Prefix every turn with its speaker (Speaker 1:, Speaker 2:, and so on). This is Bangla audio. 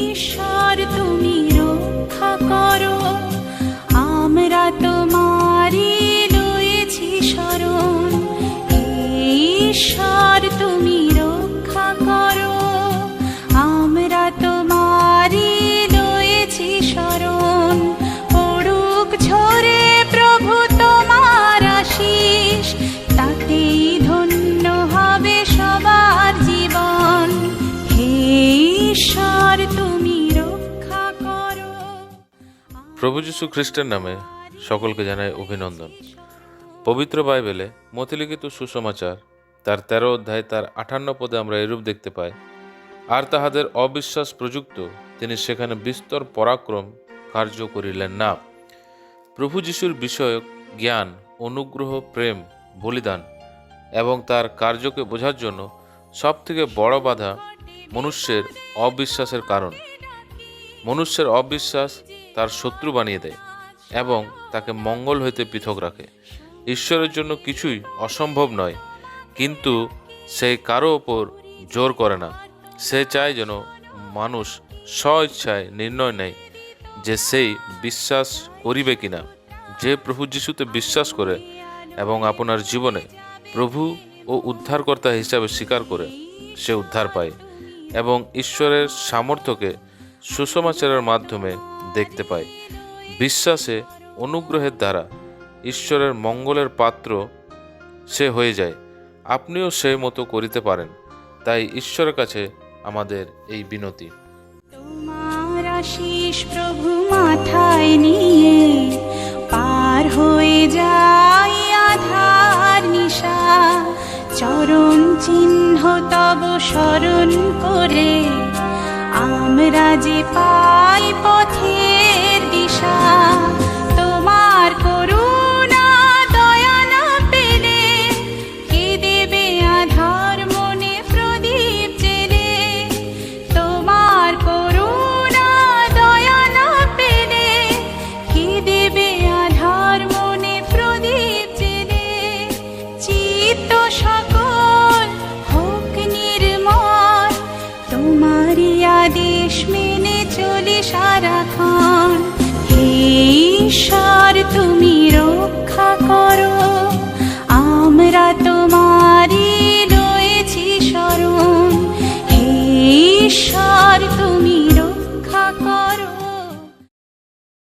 Speaker 1: ঈশ্বর তুমি রক্ষা করো। আমরা তোমারি রয়েছি শরণ। ঈশ্বর তুমি প্রভু
Speaker 2: যীশু খ্রিস্টের নামে সকলকে জানাই অভিনন্দন। পবিত্র বাইবেলে মতিলিখিত সুসমাচার, তার তেরো অধ্যায়, তার আঠান্ন পদে আমরা এরূপ দেখতে পাই, আর তাহাদের অবিশ্বাস প্রযুক্ত, তিনি সেখানে বিস্তর পরাক্রম কার্য করিলেন না। প্রভু যিশুর বিষয়ক জ্ঞান, অনুগ্রহ, প্রেম, বলিদান এবং তার কার্যকে বোঝার জন্য সবথেকে বড় বাধা মনুষ্যের অবিশ্বাসের কারণ। মনুষ্যের অবিশ্বাস তার শত্রু বানিয়ে দেয় এবং তাকে মঙ্গল হইতে পৃথক রাখে। ঈশ্বরের জন্য কিছুই অসম্ভব নয়, কিন্তু সে কারও ওপর জোর করে না। সে চায় যেন মানুষ স্ব ইচ্ছায় নির্ণয় নেয় যে সেই বিশ্বাস করিবে কিনা। যে প্রভু যিশুতে বিশ্বাস করে এবং আপনার জীবনে প্রভু ও উদ্ধারকর্তা হিসাবে স্বীকার করে, সে উদ্ধার পায় এবং ঈশ্বরের সামর্থ্যকে সুসমাচারের মাধ্যমে দেখতে পায় বিশ্বাসে অনুগ্রহের দ্বারা ঈশ্বরের মঙ্গলের পাত্র সে হয়ে যায়। আপনিও সেই মতো করিতে পারেন। তাই ঈশ্বরের কাছে আমাদের এই বিনতি।
Speaker 1: তোমার আশিস প্রভু মাথায় নিয়ে, পার হয়ে যাই আধার নিশা। চরণ চিহ্ন তব স্মরণ করে, আমরা যে পাই আদেশ মেনে চলি সারাক্ষণ।